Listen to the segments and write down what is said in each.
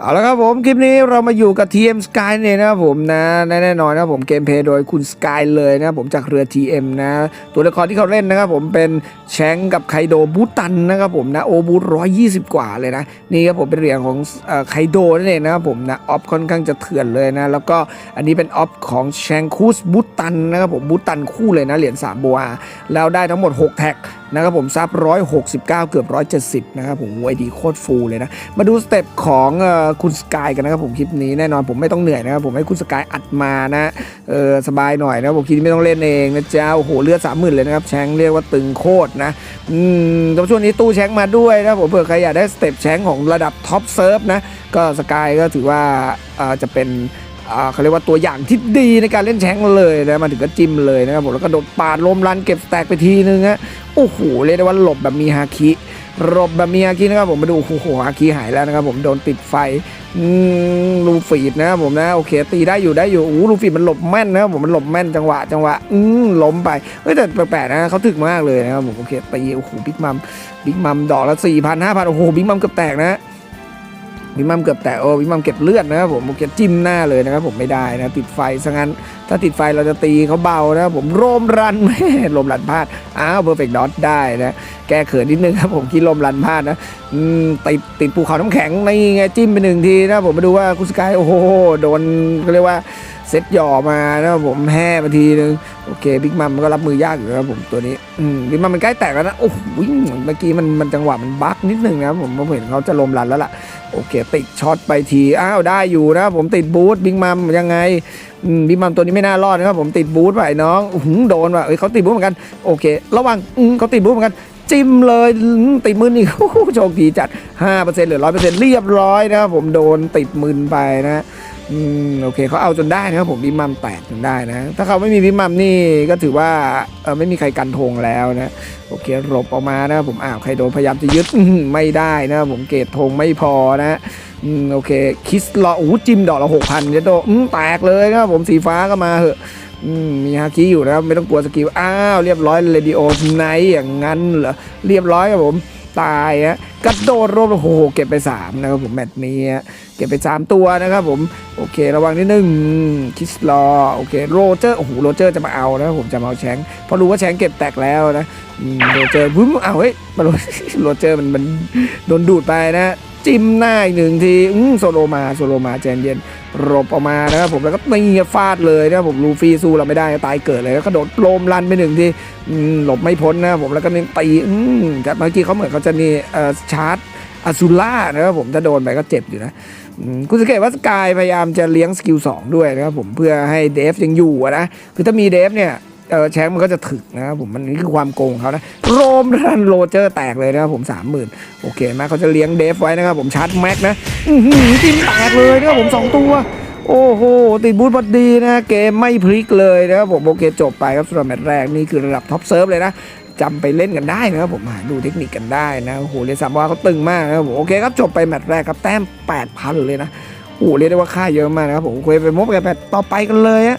เอาละครับผมคลิปนี้เรามาอยู่กับ TM Sky เนี่ยนะครับผมนะแน่นอนนะครับผมเกมเพย์โดยคุณ Sky เลยนะครับผมจากเรือ TM นะ ตัวละครที่เขาเล่นนะครับผมเป็นแชงกับไคโดบูตันนะครับผมนะโอบูร้อยยี่สิบกว่าเลยนะ นี่ครับผมเป็นเหรียญของเอ่อไคโดนั่นเองนะครับผมนะออฟค่อนข้างจะเถื่อนเลยนะ แล้วก็อันนี้เป็นออฟของแชงคูสบูตันนะครับผมบูตันคู่เลยนะเหรียญ3โบอาแล้วได้ทั้งหมด 6 แท็กนะครับผมซับ169 เกือบ 170 นะครับผมไอดีโคตรฟูลเลยนะมาดูสเต็ปของเอคุณสกายกันนะครับผมคลิปนี้แน่นอนผมไม่ต้องเหนื่อยนะครับผมให้คุณสกายอัดมานะเออสบายหน่อยนะผมคลิปนี้ไม่ต้องเล่นเองนะจ๊ะโอ้โหเลือดสามหมื่นเลยนะครับแชงเรียกว่าตึงโคตรนะอืมแต่ว่าช่วงนี้ตู้แชงมาด้วยนะผมเผื่อใครอยากได้สเต็ปแชงของระดับท็อปเซิร์ฟนะก็สกายก็ถือว่าเออจะเป็นเขาเรียกว่าตัวอย่างที่ดีในการเล่นแชงเลยนะมาถึงก็จิ้มเลยนะครับผมแล้วก็โดดปาดลมรันเก็บแตกไปทีนึงฮะโอ้โหเรียกได้ว่าหลบแบบมีฮาคิ หลบแบบมีอาคินะครับผมมาดูโอ้โหอาคิหายแล้วนะครับผมโดนติดไฟลูฟีดนะครับผมนะโอเคตีได้อยู่ได้อยู่โอ้ลูฟีดมันหลบแม่นนะครับผมมันหลบแม่นจังหวะจังหวะอืมล้มไปเฮ้ยแต่แปลกๆนะเขาถึกมากเลยนะครับผมโอเคตีโอ้โหบิ๊กมัมบิ๊กมัมดอกละสี่พันห้าพันโอ้โหบิ๊กมัมเกือบแตกนะ บิ๊กมัมเกือบแตกโอ้บิ๊กมัมเก็บเลือดนะครับผมโอเคจิ้มหน้าเลยนะครับผมไม่ได้นะติดไฟซะงั้น ถ้าติดไฟเราจะตีเขาเบานะครับผมโรมรันแม่ลมรันพลาดอ้าวเพอร์เฟกต์ดอทได้นะแก้เขินนิดนึงครับผมคิดลมรันพลาดนะอืมติดติดภูเขาน้ำแข็งในไงจิ้มไปหนึ่งทีนะผมมาดูว่าคุณสกายโอ้โหโดนก็เรียกว่าเซตหย่อมานะครับผมแห่มาทีนึงโอเคบิ๊กมัมก็รับมือยากอยู่นะครับผมตัวนี้อืมบิ๊กมัมมันใกล้แตกแล้วนะโอ้โหเมื่อกี้มันมันจังหวะมันบั๊กนิดนึงนะครับผมผมเห็นเขาจะลมรันแล้วล่ะ โอเคติดช็อตไปที อ้าวได้อยู่นะ ผมติดบูธบิ๊กมัมยังไงบิ๊กมัมตัวนี้ไม่น่ารอดนะครับผมติดบูธไปน้องหือโดนว่ะเอ้ยเขาติดบูธเหมือนกัน โอเค ระวังอืมเขาติดบูธเหมือนกัน จิ้มเลยติดมือนี่โชคดีจัด 5%เหลือ 100%เรียบร้อยนะครับผมโดนติดมืนไปนะอืมโอเคเขาเอาจนได้นะครับผมบิ๊กมัมแตกจนได้นะ ถ้าเขาไม่มีบิ๊กมัมนี่ก็ถือว่าเออไม่มีใครกันธงแล้วนะโอเคหลบออกมานะครับผมอ้าวใครโดนพยายามจะยึดไม่ได้นะผมเกตธงไม่พอนะอืมโอเค คิสลอโอ้จิ้มดอกละหกพันเจโตอืมแตกเลยนะผมสีฟ้าก็มาเหอะ อืมมีฮาคิอยู่นะครับไม่ต้องกลัวสกิลอ้าวเรียบร้อยเรดิโอไนอย่างนั้นเหรอเรียบร้อยครับผมตายฮะกระโดดรวมโอ้โหเก็บไปสามนะครับผมแมตช์นี้เก็บไปสามตัวนะครับผมโอเค ระวังนิดนึงคิสลอโอเคโรเจอร์โอ้โหโรเจอร์จะมาเอานะครับผมจะมาเอาแชงเพราะรู้ว่าแชงเก็บแตกแล้วนะโรเจอร์วึ้มอ้าวเฮ้ยโรเจอร์มันมันโดนดูดไปนะ จิ้มหน้าอีกหนึ่งทีอืมโซโลมาโซโลมาใจเย็นหลบออกมานะครับผมแล้วก็ตีฟาดเลยนะครับผมลูฟี่สู้เราไม่ได้ตายเกิดเลยแล้วก็โดดโลมลันไปหนึ่งทีหลบไม่พ้นนะครับผมแล้วก็นี่ตีอืมแต่เมื่อกี้เขาเหมือนเขาจะนี่เอ่อชาร์จอซูล่านะครับผมถ้าโดนไปก็เจ็บอยู่นะอืมคุณสังเกตว่าสกายพยายามจะเลี้ยงสกิล2ด้วยนะครับผมเพื่อให้เดฟยังอยู่นะคือถ้ามีเดฟเนี่ย เออแชงค์มันก็จะถึกนะครับผมมันนี่คือความโกงเขานะโรมรันโรเจอร์แตกเลยนะครับผมสามหมื่นโอเคไหมเขาจะเลี้ยงเดฟไว้นะครับผมชาร์จแม็กนะอื้อหือจิ้มแตกเลยนะครับผมสองตัว โอ้โห ติดบูทพอดีนะเกมไม่พลิกเลยนะครับผมโอเคจบไปครับสำหรับแมตช์แรกนี่คือระดับท็อปเซิร์ฟเลยนะจำไปเล่นกันได้นะครับผมหาดูเทคนิคกันได้นะโอ้โหเรียสามว่าเขาตึงมากนะครับผมโอเคครับจบไปแมตช์แรกครับแต้ม8,000เลยนะโอ้โหเรียกได้ว่าค่าเยอะมากนะครับผมคุยไปมบกันแมตช์ต่อไปกันเลยอะ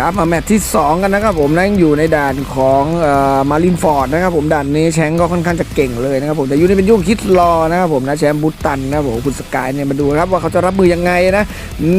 ครับมาแมตช์ที่ 2 กันนะครับผมนั่งอยู่ในด่านของมารินฟอร์ดนะครับผมด่านนี้แชงก์ก็ค่อนข้างจะเก่งเลยนะครับผมแต่ยูนี่เป็นยุ่งคิดรอนะครับผมนะแชมป์บุตตันนะครับผมคุณสกายเนี่ยมาดูครับว่าเขาจะรับมือยังไงนะอื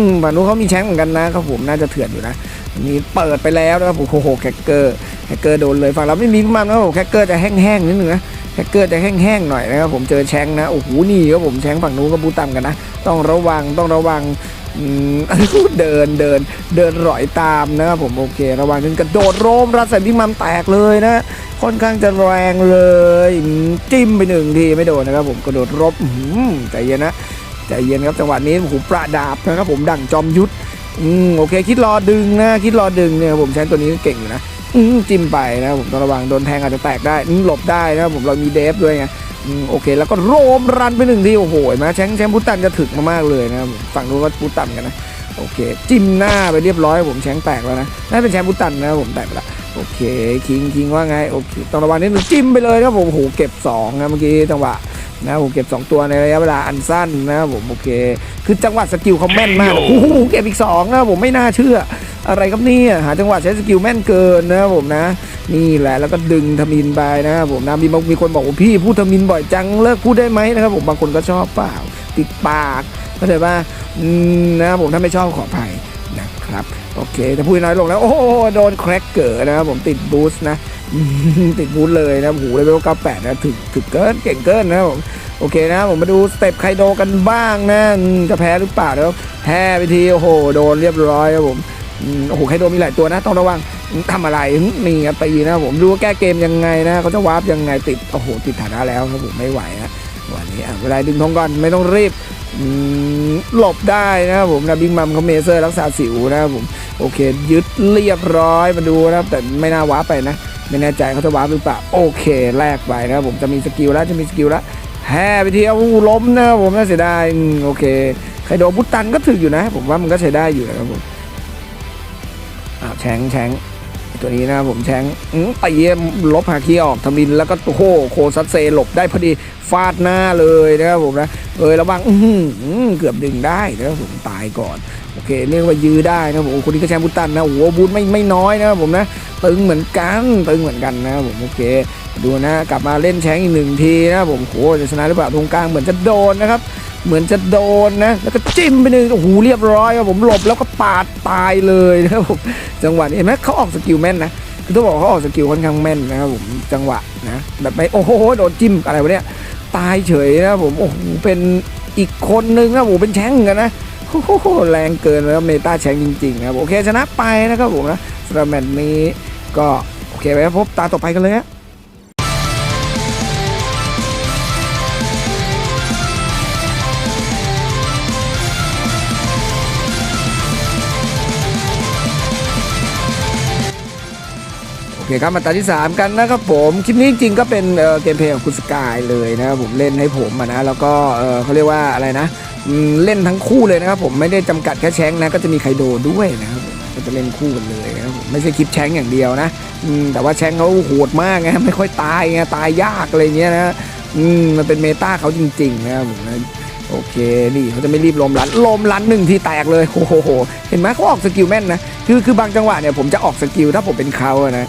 มฝั่งนู้นเขามีแชงก์เหมือนกันนะครับผมน่าจะเถื่อนอยู่นะอันนี้เปิดไปแล้วนะครับผมโอ้โหแคคเกอร์แคคเกอร์โดนเลยฝั่งเราไม่มีมพ์นะครับผมแคคเกอร์จะแห้งๆนิดนึงนะแฮกเกอร์จะแห้งๆหน่อยนะครับผมเจอแชงนะโอ้โหนี่ครับผมแชงฝั่งนู้นก็บูต่ำกันนะ ต้องระวังต้องระวัง เดินเดินเดินรอยตามนะครับผมโอเค ระวังนึงกระโดดโรมรัดใส่บิ๊กมัมแตกเลยนะ ค่อนข้างจะแรงเลยจิ้มไปหนึ่งทีไม่โดนนะครับผมกระโดดรบอื้อหือใจเย็นนะใจเย็นครับจังหวะนี้โอ้โหประดาบนะครับผมดั่งจอมยุทธอืมโอเค คิดรอดึงนะ คิดรอดึงเนี่ยผมใช้ตัวนี้เก่งอยู่นะอืมจิ้มไปนะครับผมต้องระวังโดนแทงอาจจะแตกได้หลบได้นะครับผมเรามีเดฟด้วยไง โอเค แล้วก็โรมรันไปหนึ่งทีโอ้โหเห็นไหมแชงแชงพุตันจะถึกมามากเลยนะครับผมฝั่งนู้นก็พุตันกันนะโอเค จิ้มหน้าไปเรียบร้อยผมแชงแตกแล้วนะน่าเป็นแชงพุตันนะผมแตกไปแล้วโอเคคิงคิงว่าไงโอเคต้องระวังนิดนึงจิ้มไปเลยนะครับผมโอ้โหเก็บ2นะเมื่อกี้จังหวะนะผมเก็บ 2 ตัวในระยะเวลาอันสั้นนะผมโอเค คือจังหวะสกิลเขาแม่นมากโอ้โหเก็บอีก2นะผมไม่น่าเชื่อ อะไรครับนี่หาจังหวะใช้สกิลแม่นเกินนะครับผมนะ นี่แหละแล้วก็ดึงทมินไปนะครับผมนะมีบางมีคนบอกว่าพี่พูดทมินบ่อยจังเลิกพูดได้ไหมนะครับผมบางคนก็ชอบเปล่าติดปากเข้าใจป่ะนะครับผมถ้าไม่ชอบขออภัยนะครับโอเคแต่พูดน้อยลงแล้ว โอ้โหโดนแครกเกอร์นะครับผมติดบูสต์นะติดบูสต์เลยนะโอ้โหเลเวล98นะถึกถึกเกินเก่งเกินนะครับผมโอเคนะผมมาดูสเต็ปไคโดกันบ้างนะจะแพ้หรือเปล่าเดี๋ยวแพ้ไปทีโอ้โหโดนเรียบร้อยครับผม โอ้โหไคโดมีหลายตัวนะ ต้องระวังทำอะไรนี่ครับตีนะผมดูว่าแก้เกมยังไงนะเขาจะวาร์ปยังไงติดโอ้โหติดฐานะแล้วครับผมไม่ไหวนะวันนี้อะเวลาดึงธงก่อนไม่ต้องรีบหลบได้นะครับผมนะบิงมัมเขาเมเซอร์รักษาสิวนะครับผมโอเค ยึดเรียบร้อยมาดูนะครับ แต่ไม่น่าว้าร์ปไปนะ ไม่แน่ใจเขาจะว้าร์ปหรือเปล่าโอเคแลกไปนะครับผมจะมีสกิลแล้วจะมีสกิลแล้วแฮ่ไปเทีเอาล้มนะครับผมน่าเสียดายโอเคไคโดบุตตันก็ถึกอยู่นะ ผมว่ามันก็ใช้ได้อยู่นะครับผม อาแชงแชงตัวนี้นะผมแชงอืมตีลบฮาคีออกทมินแล้วก็โอ้โหโคซัสเซหลบได้พอดีฟาดหน้าเลยนะครับผมนะเอยระวังเกือบดึงได้นะครับผมตายก่อนโอเคเรียกว่ายื้อได้นะผมคนนี้ก็แชมป์บุตันนะโอ้โหบูทไม่ไม่น้อยนะครับผมนะตึงเหมือนกันตึงเหมือนกันนะผมโอเค ดูนะกลับมาเล่นแชงอีกหนึ่งทีนะผมโหจะชนะหรือเปล่าตรงกลางเหมือนจะโดนนะครับ เหมือนจะโดนนะ แล้วก็จิ้มไปหนึ่งโอ้โหเรียบร้อยครับผมหลบแล้วก็ปาดตายเลยนะครับผมจังหวะนี้เห็นไหมเขาออกสกิลแม่นนะคือต้องบอกว่าเขาออกสกิลค่อนข้างแม่นนะครับผมจังหวะนะแบบไม่โอ้โหโดนจิ้มอะไรวะเนี่ยตายเฉยนะครับผมโอ้โหเป็นอีกคนนึงนะผมเป็นแชงกันนะโอ้โหแรงเกินแล้วเมตาแชงจริงๆนะครับโอเคชนะไปนะครับผมนะสำหรับแมตช์นี้ก็โอเคไปพบตาต่อไปกันเลยฮะ เคครับมาตาที่ 3 กันนะครับผมคลิปนี้จริงๆก็เป็นเเกมเพลย์ของคุณสกายเลยนะครับผมเล่นให้ผมนะแล้วก็เเขาเรียกว่าอะไรนะเล่นทั้งคู่เลยนะครับผมไม่ได้จำกัดแค่แชงนะก็จะมีไคโดด้วยนะครับก็จะเล่นคู่กันเลยนะครับผมไม่ใช่คลิปแชงอย่างเดียวนะแต่ว่าแชงเขาโหดมากไงไม่ค่อยตายไงตายยากอะไรเงี้ยนะมมันเป็นเมตาเขาจริงๆนะครับผมนะ โอเคนี่เขาจะไม่รีบลมลันลมลันหนึ่งทีแตกเลยโอ้โหเห็นไหมเขาออกสกิลแม่นนะคือคือบางจังหวะเนี่ยผมจะออกสกิลถ้าผมเป็นเขาอะนะ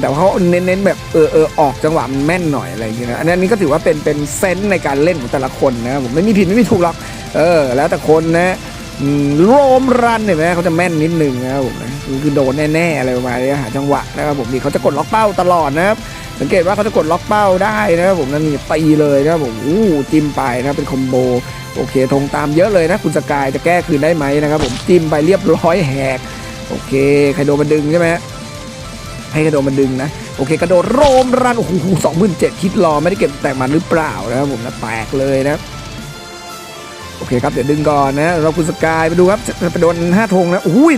แต่เขาเน้นๆแบบเออเออออกจังหวะมันแม่นหน่อยอะไรอย่างเงี้ยนะอันนี้ก็ถือว่าเป็นเป็นเซนส์ในการเล่นของแต่ละคนนะผมไม่มีผิดไม่มีถูกหรอกเออ แล้วแต่คนนะอืมโรมรันเห็นไหมเขาจะแม่นนิดนึงนะครับผมนะคือโดนแน่ๆอะไรประมาณนี้หาจังหวะนะครับผมนี่เขาจะกดล็อกเป้าตลอดนะครับสังเกตว่าเขาจะกดล็อกเป้าได้นะครับผมนั่นนี่ตีเลยนะครับผมอู้จิ้มไปนะเป็นคอมโบ โอเคธงตามเยอะเลยนะคุณสกายจะแก้คืนได้ไหมนะครับผมจิ้มไปเรียบร้อยแหกโอเคใคโดมันดึงใช่ไหมให้กระโดดมันดึงนะ โอเคกระโดดโรมรันโอ้โหสองหมื่นเจ็ดคิดรอไม่ได้เก็บแตกมันหรือเปล่านะครับผมนะแตกเลยนะโอเคครับเดี๋ยวดึงก่อนนะเราคุณสกายไปดูครับไปโดนห้าธงนะอุ้ย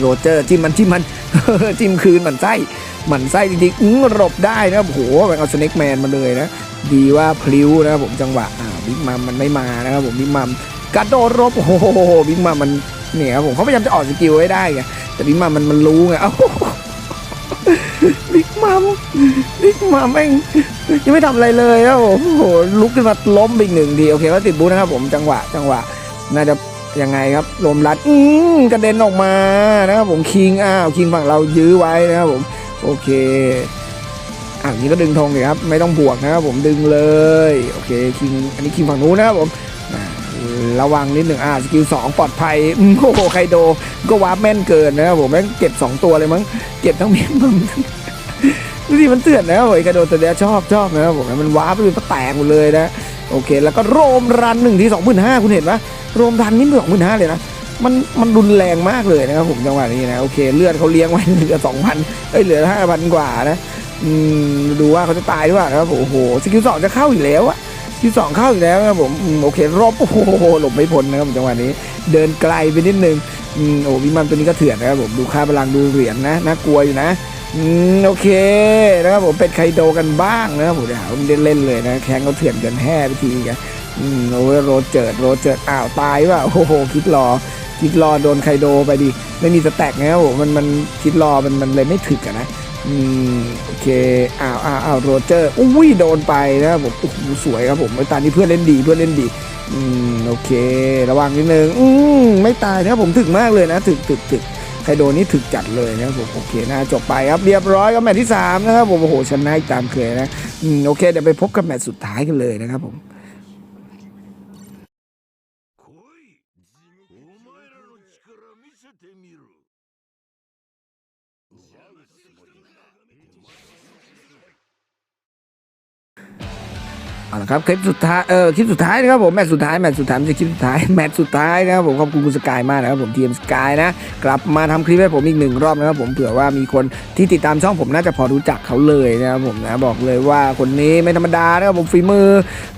โรเจอร์จิ้มมันจิ้มมันจิ้มคืนหมันไส้หมันไส้จริงๆหลบได้นะโอ้โหแบงเอาสเน็กแมนมาเลยนะ ดีว่าพลิ้วนะครับผมจังหวะอ่า บิ๊กมัมมันไม่มานะครับผมบิ๊กมัมกระโดดรบโอ้โหบิ๊กมัมมันเนี่ยครับผมเขาพยายามจะออกสกิลให้ได้ไงแต่บิ๊กมัมมันมันรู้ไงเอ้าบิ๊กมัมบิ๊กมัมแม่งยังไม่ทำอะไรเลยครับผมโอ้โหลุกขึ้นมาล้มไปอีกหนึ่งทีโอเคก็ติดบูธนะครับผมจังหวะจังหวะน่าจะยังไงครับลมรัดอืมกระเด็นออกมานะครับผมคิงอ้าวคิงฝั่งเรายื้อไว้นะครับผมโอเค อะนี้ก็ดึงธงเลยครับ ไม่ต้องบวกนะครับผมดึงเลย โอเคคิงอันนี้คิงฝั่งนู้นนะครับผมระวังนิดหนึ่งอ่าสกิลสองปลอดภัยโอ้โหไคโดก็วาร์ปแม่นเกินนะครับผมแม่งเก็บ 2 ตัวเลยมั้งเก็บทั้งมิมมัมดูดิมันเตือนนะครับผมไอ้กระโดดตัวเนี้ยชอบชอบนะครับผมมันวาร์ปไปเลยก็แตกหมดเลยนะโอเค แล้วก็โรมรันหนึ่งที่สองหมื่นห้าคุณเห็นปะโรมรันนี่สองหมื่นห้าเลยนะมันมันรุนแรงมากเลยนะครับผมจังหวะนี้นะโอเคเลือดเขาเลี้ยงไว้เหลือสองพันเอ้ยเหลือห้าพันกว่านะ อืมดูว่าเขาจะตายหรือเปล่าครับผมโอ้โหสกิลสองจะเข้าอีกแล้วอะสกิลสองเข้าอีกแล้วนะครับผมโอเครอบโอ้โหหลบไม่พ้นนะครับจังหวะนี้ เดินไกลไปนิดนึงอืมโอ้วิมันตัวนี้ก็เถื่อนนะครับผมดูค่าพลังดูเหรียญนะน่ากลัวอยู่นะอืมโอเคนะครับผมเป็นไคโดกันบ้างนะครับผมเดี๋ยวเล่นเลยนะแข้งเขาเถื่อนกินแห่ไปทีกันอืมโอ้ยโรเจิดโรเจิดอ้าวตายว่ะโอ้โหคิดรอคิดรอโดนไคโดไปดิไม่มีสแต็กนะครับผมมันมันคิดรอมันมันเลยไม่ถึกอะนะ โอเคอ้าวอ้าวอ้าวโรเจอร์อุ้ยโดนไปนะครับผมโอ้โหสวยครับผมไอ้ตานี้เพื่อนเล่นดีเพื่อนเล่นดีอืมโอเค ระวังนิดนึงอืมไม่ตายนะครับผมถึกมากเลยนะถึกถึกถึกไคโดนี่ถึกจัดเลยนะครับผมโอเคนะจบไปครับเรียบร้อยกับแมตช์ที่3นะครับผมโอ้โหชนะอีกตามเคยนะอืมโอเคเดี๋ยวไปพบกับแมตช์สุดท้ายกันเลยนะครับผม เอาละครับคลิปสุดท้ายเออคลิปสุดท้ายนะครับผมแมตช์สุดท้ายแมตช์สุดท้ายไม่ใช่คลิปสุดท้ายแมตช์สุดท้ายนะครับผมขอบคุณคุณสกายมากนะครับผมทีมสกายนะกลับมาทำคลิปให้ผมอีกหนึ่งรอบนะครับผมเผื่อว่ามีคนที่ติดตามช่องผมน่าจะพอรู้จักเขาเลยนะครับผมนะบอกเลยว่าคนนี้ไม่ธรรมดานะครับผมฝีมือ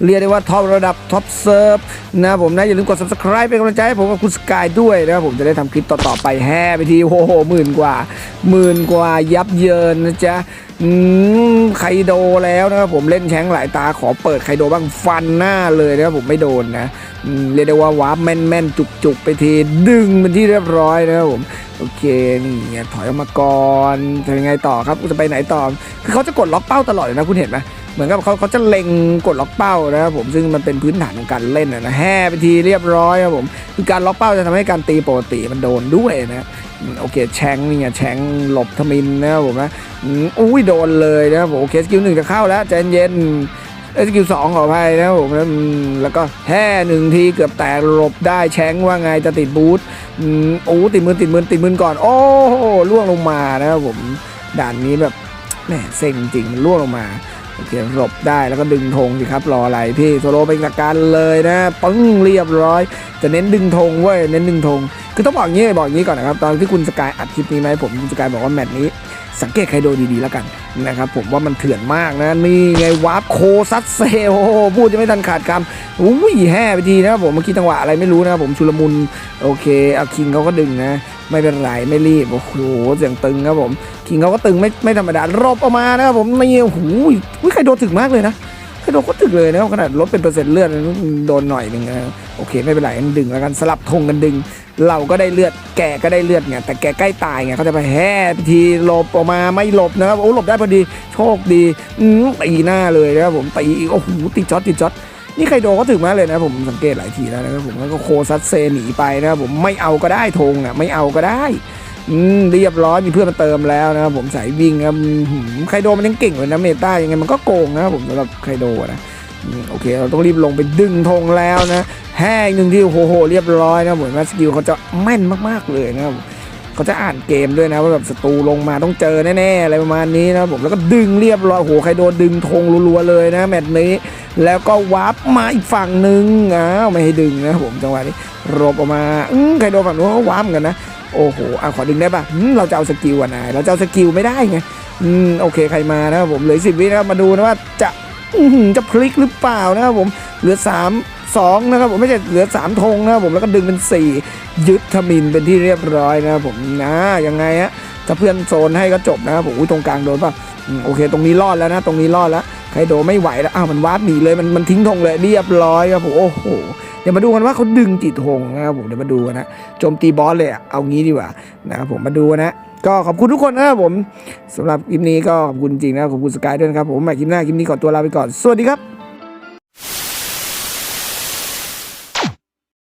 เรียกได้ว่าท็อประดับท็อปเซิร์ฟนะครับผมนะอย่าลืมกด subscribe เป็นกำลังใจให้ผมกับคุณสกายด้วยนะครับผมจะได้ทำคลิปต่อๆไปแห่ไปทีโอ้โหหมื่นกว่าหมื่นกว่ายับเยินนะจ๊ะ อืมไคโดแล้วนะครับผมเล่นแข้งหลายตาขอเปิดไคโดบ้างฟันหน้าเลยนะครับผมไม่โดนนะเรียกได้ว่าวาร์ปแม่นแมนจุกจุกๆ ไปทีดึงเป็นที่เรียบร้อยนะครับผมโอเคนี่ถอยออกมาก่อนจะยังไงต่อครับจะไปไหนต่อ คือเขาจะกดล็อกเป้าตลอดเลยนะคุณเห็นไหม เหมือนกับเขาเขาจะเล็งกดล็อกเป้านะครับผมซึ่งมันเป็นพื้นฐานของการเล่นนะนะแห่ไปทีเรียบร้อยครับผมคือการล็อกเป้าจะทำให้การตีปกติมันโดนด้วยนะโอเคแชงนี่ไงแชงหลบทมินนะครับผมนะอุ้ยโดนเลยนะครับผมโอเคสกิลหนึ่งจะเข้าแล้วใจเย็นเอสกิลสองขออภัยนะครับผมแล้วอืมแล้วก็แห่หนึ่งทีเกือบแตกหลบได้แชงว่าไงจะติดบูทอืมโอ้ติดมือติดมือติดมือก่อน โอ้โหล่วงลงมานะครับผมด่านนี้แบบแหมเซ็งจริงล่วงลงมา เขียนหลบได้แล้วก็ดึงธงสิครับรออะไรพี่โซโลเป็นหลักการเลยนะปึ้งเรียบร้อย จะเน้นดึงธงเว้ยเน้นดึงธงคือต้องบอกงนี้บอกงนี้ก่อนนะครับตอนที่คุณสกายอัดคลิปนี้ไหมผมคุณสกายบอกว่าแมตช์นี้ สังเกตไคโดดีๆแล้วกันนะครับผมว่ามันเถื่อนมากนะนี่ไงวาร์ปโคซัสเซโอ้พูดจะไม่ทันขาดคำอุ้ยแห่ไปทีนะครับผมเมื่อกี้จังหวะอะไรไม่รู้นะครับผมชุลมุนโอเคเอาคิงเขาก็ดึงนะไม่เป็นไรไม่รีบโอ้โหเสียงตึงครับผมคิงเขาก็ตึงไม่ไม่ธรรมดารบออกมานะครับผมนี่โอ้โหอุ้ยไคโดถึกมากเลยนะไคโดก็ถึกเลยนะขนาดลดเป็นเปอร์เซ็นต์เลือดโดนหน่อยหนึ่งนะโอเคไม่เป็นไรดึงแล้วกันสลับธงกันดึง เราก็ได้เลือดแกก็ได้เลือดไงแต่แกใกล้ตายไงเขาจะไปแห่พิธีหลบออกมาไม่หลบนะครับโอ้หลบได้พอดีโชคดีอืมตีหน้าเลยนะครับผมตีอีกโอ้โหติดช็อตติดช็อตนี่ไคโดก็ถึงมาเลยนะผมสังเกตหลายทีแล้วนะครับผมแล้วก็โคซัสเซหนีไปนะครับผมไม่เอาก็ได้ธงอะไม่เอาก็ได้อืมเรียบร้อยมีเพื่อนมาเติมแล้วนะครับผมสายวิ่งครับอืมไคโดมันยังเก่งเลยนะเมตายังไงมันก็โกงนะครับผมสำหรับไคโดนะ โอเค เราต้องรีบลงไปดึงธงแล้วนะแห้อีกหนึ่งที่โอโหเรียบร้อยนะเหมือนว่าสกิลเขาจะแม่นมากๆเลยนะครับเขาจะอ่านเกมด้วยนะว่าแบบศัตรูลงมาต้องเจอแน่ๆอะไรประมาณนี้นะผมแล้วก็ดึงเรียบร้อยโอ้โหใครโดนดึงธงรัวๆเลยนะแมตช์นี้ แล้วก็วาร์ปมาอีกฝั่งหนึ่งอ้าวไม่ให้ดึงนะผมจังหวะนี้รบออกมาอืมใครโดนฝั่งนู้นเขาวาร์ปกันนะโอ้โหอะขอดึงได้ปะเราจะเอาสกิลอะนายเราจะเอาสกิลไม่ได้ไงอืมโอเคใครมานะผมเหลือสิบวินะมาดูนะว่าจะ จะพลิกหรือเปล่านะครับผมเหลือสามสองนะครับผมไม่ใช่เหลือสามธงนะครับผมแล้วก็ดึงเป็นสี่ยึดทมินเป็นที่เรียบร้อยนะครับผมนะยังไงฮะถ้าเพื่อนโซนให้ก็จบนะครับผมอุ้ยตรงกลางโดนป่ะโอเค ตรงนี้รอดแล้วนะ ตรงนี้รอดแล้วใครโดนไม่ไหวแล้วอ้าวมันวาร์ปหนีเลยมันมันทิ้งธงเลยเรียบร้อยครับผมโอ้โหเดี๋ยวมาดูกันว่าเขาดึงกี่ธงนะครับผมเดี๋ยวมาดูกันนะโจมตีบอสเลยอะเอางี้ดีกว่านะครับผมมาดูนะ ก็ขอบคุณทุกคนนะครับผมสำหรับคลิปนี้ก็ขอบคุณจริงนะขอบคุณสกายด้วยนะครับผมใหม่คลิปหน้าคลิปนี้ขอตัวลาไปก่อน สวัสดีครับ